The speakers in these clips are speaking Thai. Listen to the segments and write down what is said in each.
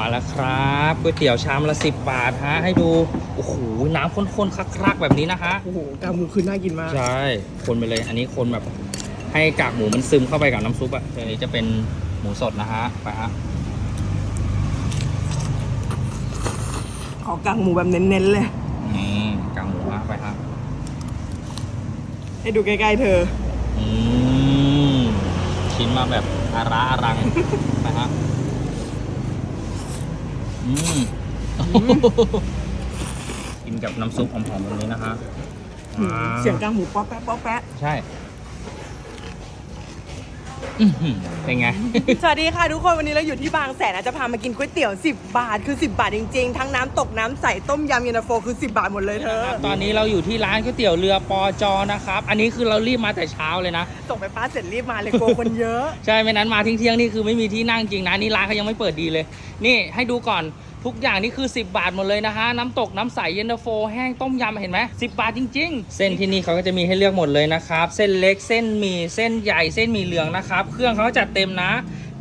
มาแล้วครับก๋วยเตี๋ยวชามละสิบบาทฮะให้ดูโอ้โหน้ำข้นๆคักๆแบบนี้นะฮะโอ้โหกากหมูคือน่ากินมากใช่คนไปเลยอันนี้คนแบบให้กากหมูมันซึมเข้าไปกับน้ำซุปอะตัวนี้จะเป็นหมูสดนะฮะไปฮะขอกากหมูแบบเน้นๆเลยนี่กากหมูฮะไปฮะให้ดูใกล้ๆเธออืมชิ้นมาแบบอาราอารังนะฮะ อืมกินกับน้ำซุปหอมๆแบบนี้นะฮะอืมว้าวเสียงกากหมูป๊อปแป๊ะป๊อปแป๊ะใช่อื้อหือเป็นไง สวัสดีค่ะทุกคนวันนี้เราอยู่ที่บางแสนนะจะพามากินก๋วยเตี๋ยว 10 บาท คือ 10 บาทจริงๆ ทั้งน้ำตกน้ำใสต้มยำเย็นตาโฟคือ 10 บาทหมดเลยเธอ ตอนนี้เราอยู่ที่ร้านก๋วยเตี๋ยวเรือปอจอนะครับ อันนี้คือเรารีบมาแต่เช้าเลยนะ ส่งไปป้าเสร็จรีบมาเลยกลัวคนเยอะ ใช่ไม่นั้นมาทิ้งเที่ยงๆนี่คือไม่มีที่นั่งจริงนะ นี่ร้านเขายังไม่เปิดดีเลย นี่ให้ดูก่อน ทุกอย่างนี่คือ 10 บาทหมดเลยนะฮะ น้ำตกน้ำใสเย็นตาโฟ แห้งต้มยำเห็นไหม10บาทจริง ๆ เส้นที่นี่เขาก็จะมีให้เลือกหมดเลยนะครับ เส้นเล็กเส้นหมี่เส้นใหญ่เส้นหมี่เหลืองนะครับ เครื่องเขาจัดเต็มนะ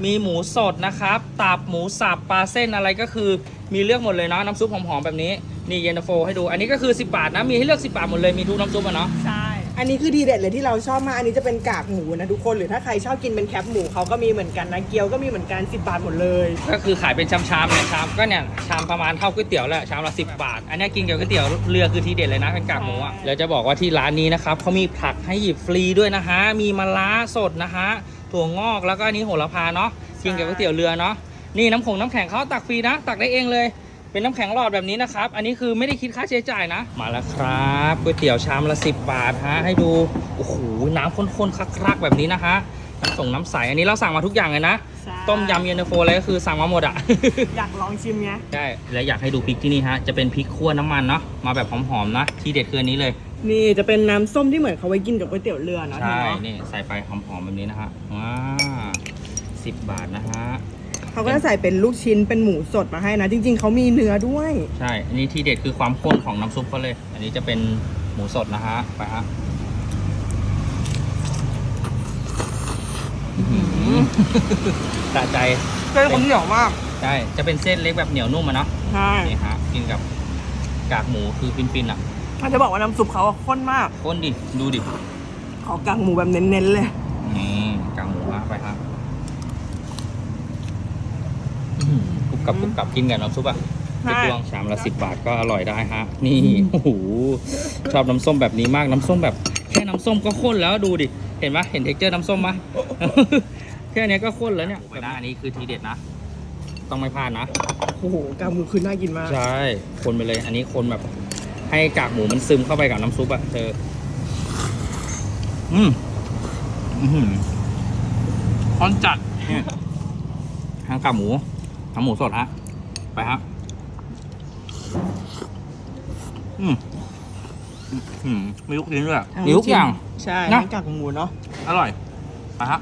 มีหมูสดนะครับ ตับหมูสับปลาเส้นอะไรก็คือมีเลือกหมดเลยเนาะน้ำซุปหอมๆแบบนี้นี่เย็นตาโฟให้ดูอันนี้ก็คือ 10 บาทนะมีให้เลือก 10 บาทหมดเลยมีทุกน้ำซุปอะเนาะใช่ อันนี้คือดีเด็ดเลยที่เราชอบมาก อันนี้จะเป็นกากหมูนะทุกคน หรือถ้าใครชอบกินเป็นแคปหมูเขาก็มีเหมือนกันนะ เกี๊ยวก็มีเหมือนกัน 10 บาทหมดเลย ก็คือขายเป็นชามๆเนี่ยชามก็เนี่ยชามประมาณเท่าก๋วยเตี๋ยวแหละชามละสิบาท อันเนี้ยกินกับก๋วยเตี๋ยวเรือคือทีเด็ดเลยนะเป็นกากหมูอะใช่แล้วจะบอกว่าที่ร้านนี้นะครับเขามีผักให้หยิบฟรีด้วยนะฮะมีมะระสดนะฮะถั่วงอกแล้วก็อันนี้โหระพาเนาะกินกับก๋วยเตี๋ยวเรือเนาะนี่น้ำผงน้ำแข็งเขาตักฟรีนะ ตักได้เองเลย เป็นน้ำแข็งหลอดแบบนี้นะครับ อันนี้คือไม่ได้คิดค่าใช้จ่ายนะ มาแล้วครับก๋วยเตี๋ยวชามละสิบบาทฮะ ให้ดู โอ้โห น้ำข้นๆคักๆแบบนี้นะฮะ น้ำส่งน้ำใส อันนี้เราสั่งมาทุกอย่างเลยนะใช่ต้มยำเย็นตาโฟอะไรก็คือสั่งมาหมดอะอยากลองชิมไง ใช่ และอยากให้ดูพริกที่นี่ฮะ จะเป็นพริกคั่วน้ำมันเนาะ มาแบบหอมๆนะ ที่เด็ดคืออันนี้เลย นี่จะเป็นน้ำส้มที่เหมือนเขาไว้กินกับก๋วยเตี๋ยวเรือเนาะใช่เธอเนาะนี่ใส่ไปหอมๆแบบนี้นะฮะว้าสิบบาทนะฮะ เขาก็จะใส่เป็นลูกชิ้นเป็นหมูสดมาให้นะ จริง ๆเขามีเนื้อด้วย ใช่ อันนี้ที่เด็ดคือความข้นของน้ำซุปเขาเลย อันนี้จะเป็นหมูสดนะฮะ ไปฮะอื้อหือสะใจเส้นเขาเหนียวมาก ใช่ จะเป็นเส้นเล็กแบบเหนียวนุ่มอะเนาะใช่นี่ฮะ กินกับกากหมูคือฟินๆอะมันจะบอกว่าน้ำซุปเขาอะข้นมาก ข้นดิ ดูดิ ขอกากหมูแบบเน้นๆเลย นี่กางหมูฮะไปฮะอื้อหือ กรุบกรับกรุบกรับกินกับน้ำซุปอะใช่เป็นดวงชามละสิบบาทก็อร่อยได้ฮะ นี่โอ้โหชอบน้ำส้มแบบนี้มากน้ำส้มแบบ แค่น้ำส้มก็ข้นแล้วดูดิ เห็นไหมเห็นเท็กเจอร์น้ำส้มไหมแค่เนี้ยก็ข้นแล้วเนี่ยแบบอันนี้คือทีเด็ดนะ ต้องไม่พลาดนะ โอ้โหกากหมูคือน่ากินมาก ใช่ คนไปเลย อันนี้คนแบบ ให้กากหมูมันซึมเข้าไปกับน้ำซุปอะเธออืมอือหือคอนจัดเนี่ยทั้งกากหมู ทั้งหมูสดฮะ ไปฮะอืมอืมมีลูกชิ้นด้วยทั้งมีทุกอย่าง ใช่นะทั้งกากหมูเนาะอร่อย ไปฮะ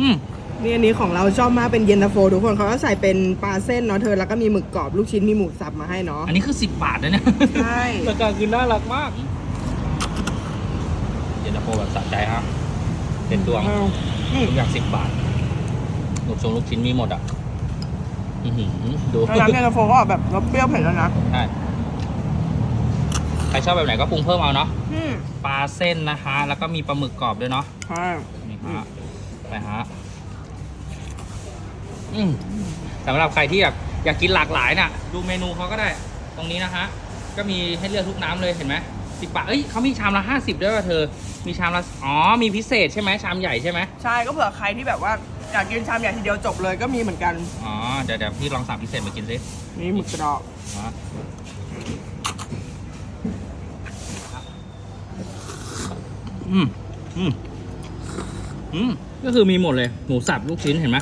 อืม นี่อันนี้ของเราชอบมากเป็นเย็นตาโฟทุกคนเขาก็ใส่เป็นปลาเส้นเนาะเธอแล้วก็มีหมึกกรอบลูกชิ้นมีหมูสับมาให้เนาะอันนี้คือสิบบาทนะเนี่ยใช่ราคาคือน่ารักมาก เย็นตาโฟแบบสะใจฮะเป็นดวงอืมทุกอย่างสิบบาท ลูกชงลูกชิ้นมีหมดอะอือหือดูแล้วน้ำเย็นตาโฟก็ออกแบบรสเปรี้ยวเผ็ดแล้วนะใช่ใครชอบแบบไหนก็ปรุงเพิ่มเอาเนาะอืมปลาเส้นนะฮะแล้วก็มีปลาหมึกกรอบด้วยเนาะใช่ นี่ฮะไปฮะอืมสำหรับใครที่อยากอยากกินหลากหลายน่ะ ดูเมนูเขาก็ได้ ตรงนี้นะฮะก็มีให้เลือกทุกน้ำเลยเห็นไหมสิบบาทเอ้ยเขามีชามละห้าสิบด้วยว่ะเธอ มีชามละอ๋อมีพิเศษใช่ไหมชามใหญ่ใช่ไหม ใช่ก็เผื่อใครที่แบบว่า อยากกินชามใหญ่ทีเดียวจบเลยก็มีเหมือนกัน อ๋อ เดี๋ยวเดี๋ยวพี่ลองสั่งพิเศษมากินสินี่หมึกกระดอกอ๋ออืมอืมอืมก็คือมีหมดเลย หมูสับลูกชิ้นเห็นไหม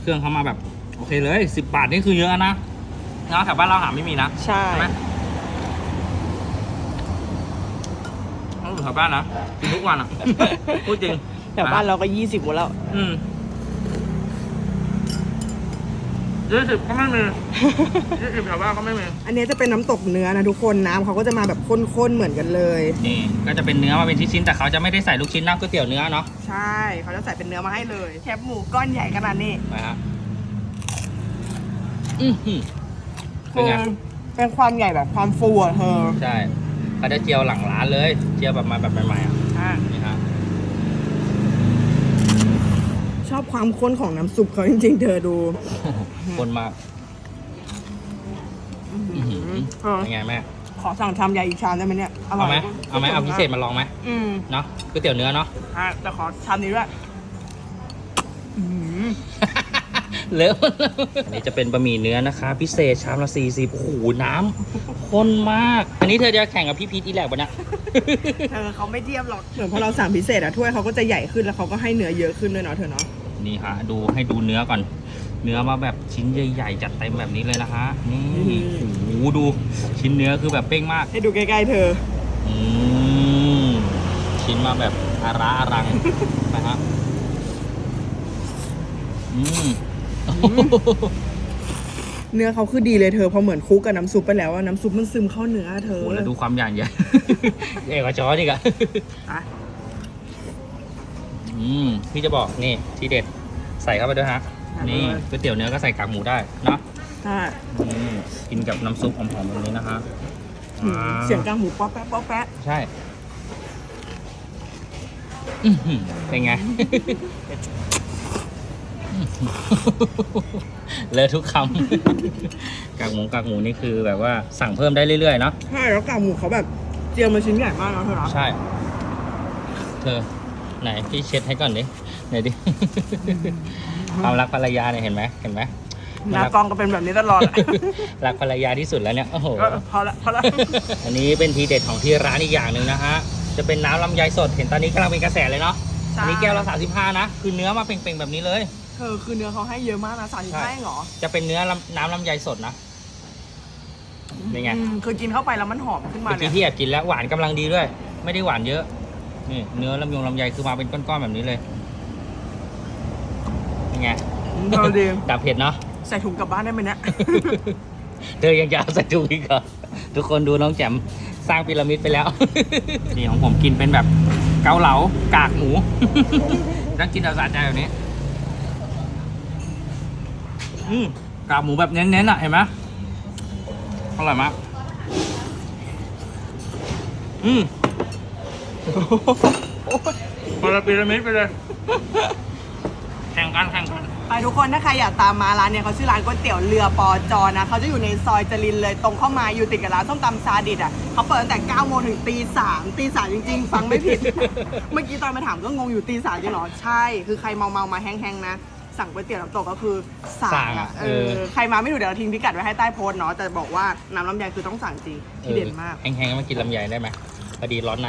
เครื่องเขามาแบบ โอเคเลยสิบบาทนี่คือเยอะนะนะแถวบ้านเราหาไม่มีนะใช่ ใช่ไหมต้องอยู่แถวบ้านนะกินทุกวันอะ พูดจริงแถวบ้านเราก็ยี่สิบหมดแล้ว อืม ยี่สิบก็ไม่มียี่สิบแถวบ้านก็ไม่มีอันนี้จะเป็นน้ำตกเนื้อนะทุกคนน้ำเขาก็จะมาแบบข้นๆเหมือนกันเลย นี่ก็จะเป็นเนื้อมาเป็นชิ้นๆแต่เขาจะไม่ได้ใส่ลูกชิ้นนะก๋วยเตี๋ยวเนื้อเนาะใช่เขาจะใส่เป็นเนื้อมาให้เลยแคบหมูก้อนใหญ่ขนาดนี้ไปฮะอือหือเป็นไงคือเป็นความใหญ่แบบความฟูอะเธอใช่เขาจะเจียวหลังร้านเลย เจียวแบบมาแบบใหม่ๆอะอะนี่ฮะ ช อบความข้นของน้ำซุปเขาจริงๆ เธอดูคนมากอื้อหือเออเป็นไงแม่ขอสั่งชามใหญ่อีกชามได้ไหมเนี่ยอร่เอาอยไหมเอาไหมเอาพิเศษมาลองไหมอืมเนาะก๋วยเตี๋ยวเนื้อเนาะ อะแต่ขอชามนี้ด้วยอื้อหือเลอะอันนี้จะเป็นบะหมี่เนื้อนะคะ พิเศษชามละสี่สิบโอ้โหน้ำข้นมาก อันนี้เธอจะแข่งกับพี่พีทอีแลกปะเนี่ย เธอเขาไม่เทียบหรอก เหมือนพอเราสั่งพิเศษอะถ้วยเขาก็จะใหญ่ขึ้นแล้วเขาก็ให้เนื้อเยอะขึ้นด้วยเนาะเธอเนาะ นี่ฮะดูให้ดูเนื้อก่อน เนื้อมาแบบชิ้นใหญ่ ๆ จัดเต็มแบบนี้เลยนะฮะนี่โอ้โหดูชิ้นเนื้อคือแบบเป้งมากให้ดูใกล้ๆเธออืมชิ้นมาแบบอาระอารังนะฮะอืมโอ้โหเนื้อเขาคือดีเลยเธอพอเหมือนคลุกกับน้ำซุปไปแล้วอะน้ำซุปมันซึมเข้าเนื้อเธอโอ้โหแล้วดูความใหญ่ใหญ่เอกว่าช้อนอีกอะ อะอืมพี่จะบอกนี่ทีเด็ดใส่เข้าไปด้วยฮะนี่ก๋วยเตี๋ยวเนื้อก็ใส่กากหมูได้เนาะใช่อืมกินกับน้ำซุปหอมๆแบบนี้นะฮะอืมอ่าเสียงกลางหูป๊อปแป๊ะป๊อปแป๊ะใช่อื้อหือเป็นไง เลอะทุกคำ กากหมูกากหมูนี่คือแบบว่าสั่งเพิ่มได้เรื่อยๆเนาะ ใช่แล้วกลางหมูเขาแบบเจียวมาชิ้นใหญ่มากนะเธอเนาะใช่ เธอ ไหนพี่เช็ดให้ก่อนดิไหนดิ ความรักภรรยาเนี่ยเห็นไหมเห็นไหมหน้ากล้องก็เป็นแบบนี้ตลอดอะรักภรรยาที่สุดแล้วเนี่ยโอ้โหก็พอละพอละอันนี้เป็นทีเด็ดของที่ร้านอีกอย่างหนึ่งนะฮะ จะเป็นน้ำลำไยสด เห็นตอนนี้กำลังเป็นกระแสเลยเนาะใช่อันนี้แก้วละ35นะ คือเนื้อมาเป่งๆแบบนี้เลยเธอคือเนื้อเขาให้เยอะมากนะสามสิบใช่ห้าเหรอจะเป็นเนื้อลำน้ำลำไยสดนะ เป็นไง อืมคือกินเข้าไปแล้วมันหอมขึ้นมาเมื่อเนี่กี้ย ที่แอบกินแล้วหวานกำลังดีด้วย ไม่ได้หวานเยอะ นี่เนื้อลำยงลำไยคือมาเป็นก้อนๆแบบนี้เลยเป็นไงเธอดีดับเผ็ดเนาะใส่ถุงกลับบ้านได้ไหมเนี่ย เธอยังจะเอาใส่ถุงอีกเหรอทุกคนดูน้องแจ่มสร้างพีระมิดไปแล้ว นี่ของผมกินเป็นแบบเกาเหลากากหมูต้องกินเอาสะใจแบบนี้อืมกากหมูแบบเน้นๆอะเห็นไหมอร่อยมากอืม คนละพีระมิดไปเลย แข่งกันแข่งกัน ไปทุกคนถ้าใครอยากตามมาร้านเนี่ยเขาชื่อร้านก๋วยเตี๋ยวเรือปอจอนะเขาจะอยู่ในซอยจรินเลยตรงเข้ามาอยู่ติดกับร้านส้มตำซาดิสอะเขาเปิดตั้งแต่9โมงถึงตีสามตีสามจริง ๆ ฟังไม่ผิด เมื่อกี้ตอนมาถามก็งงอยู่ตีสามจริงเหรอใช่ คือใครเมาเมาๆมาแห้งๆนะสั่งก๋วยเตี๋ยวน้ำตกก็คือสั่สั่งงอะอะเอเอออใครมาไม่ถูกเดี๋ยวเราทิ้งพิกัดไว้ให้ใต้โพสต์เนาะแต่บอกว่าน้ำลำไยคือต้องสั่งจริงที่เด็ดมาก แห้งๆมากินลำไยได้ไหม พอดีร้อนใน